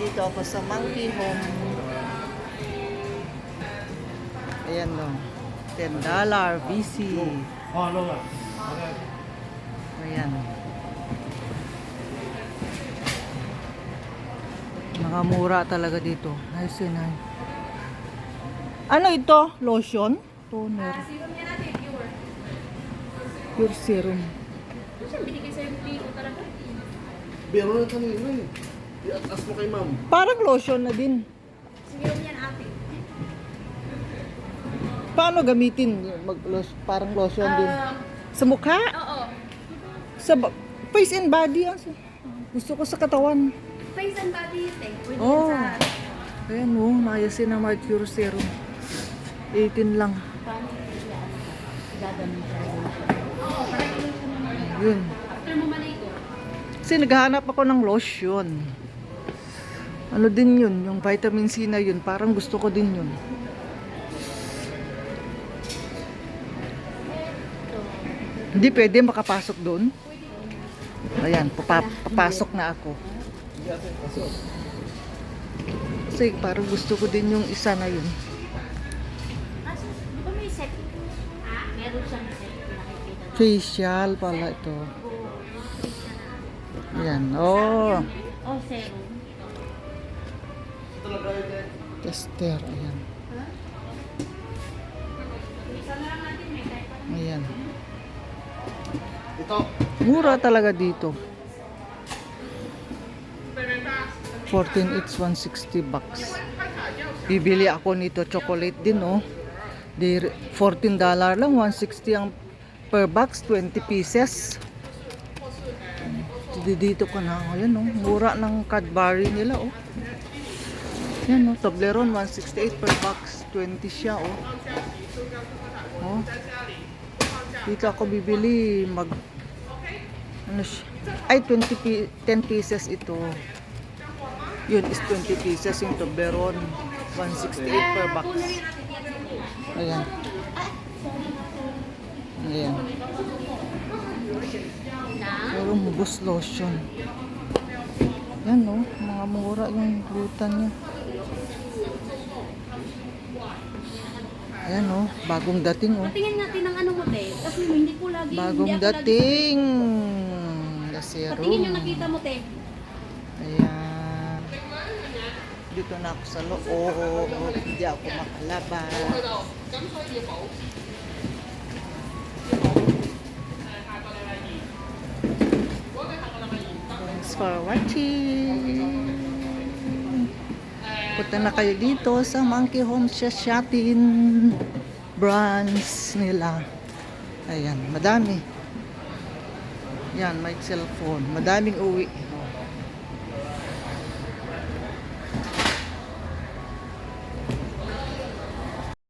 Dito ako sa Monkey Home. Ayan no. $10 VC. Ayan. Nakamura talaga dito. Nice yun, ay. Ano ito? Lotion? Toner. Serum niya natin, pure. Pure serum. Ano siya, binigay sa'yo yung talaga? Biro na kanina eh. I-atas mo kay ma'am. Parang lotion na din. Serum niya natin. Paano gamitin? Mag -los parang lotion din. Um, Sa mukha? oo. Sa face and body. ah. Gusto ko sa katawan. Face and body, eh. Pwede Oh. yan sa... Ayan mo, nayasin na Mercure Serum. 18 lang. Oo, parang ilusyon mo naman. Yun. After mo man ito. Kasi naghahanap ako ng lotion. Ano din yun, yung vitamin C na yun, parang gusto ko din yun. Hindi pwede makapasok doon. Ayan, papa, papasok na ako. Kasi parang gusto ko din yung isa na yun. Facial pala ito. Ayan, oh. Oh, serum. Tester, ayan. Ayan. Ito. Mura talaga dito. 14 each 160 bucks. Bibili ako nito chocolate din oh. Di 14 dollar lang 160 ang per box 20 pieces. Di dito ka na ayan oh. Mura ng Cadbury nila oh. Yan oh, Toblerone 168 per box 20 siya oh. Oh. Dito ako bibili mag ano siya? Ay 20 pi- 10 pieces ito. Yun is 20 pieces yung Toblerone 168 per box. Ayan. Ayan. Pero mubos lotion. Yan no, mga mura yung glutan niya. Ayan no, bagong dating oh. Patingin natin ang ano mo, te. Kasi hindi ko lagi... Bagong hindi dating. Na serum. Patingin yung nakita mo, te. Ayan. Dito na ako sa loob. Hindi ako makalabas. Thanks for watching. Punta na kayo dito sa Monkey Home Shashatin branch nila. Ayan, madami. Yan, may cellphone. Madaming uwi.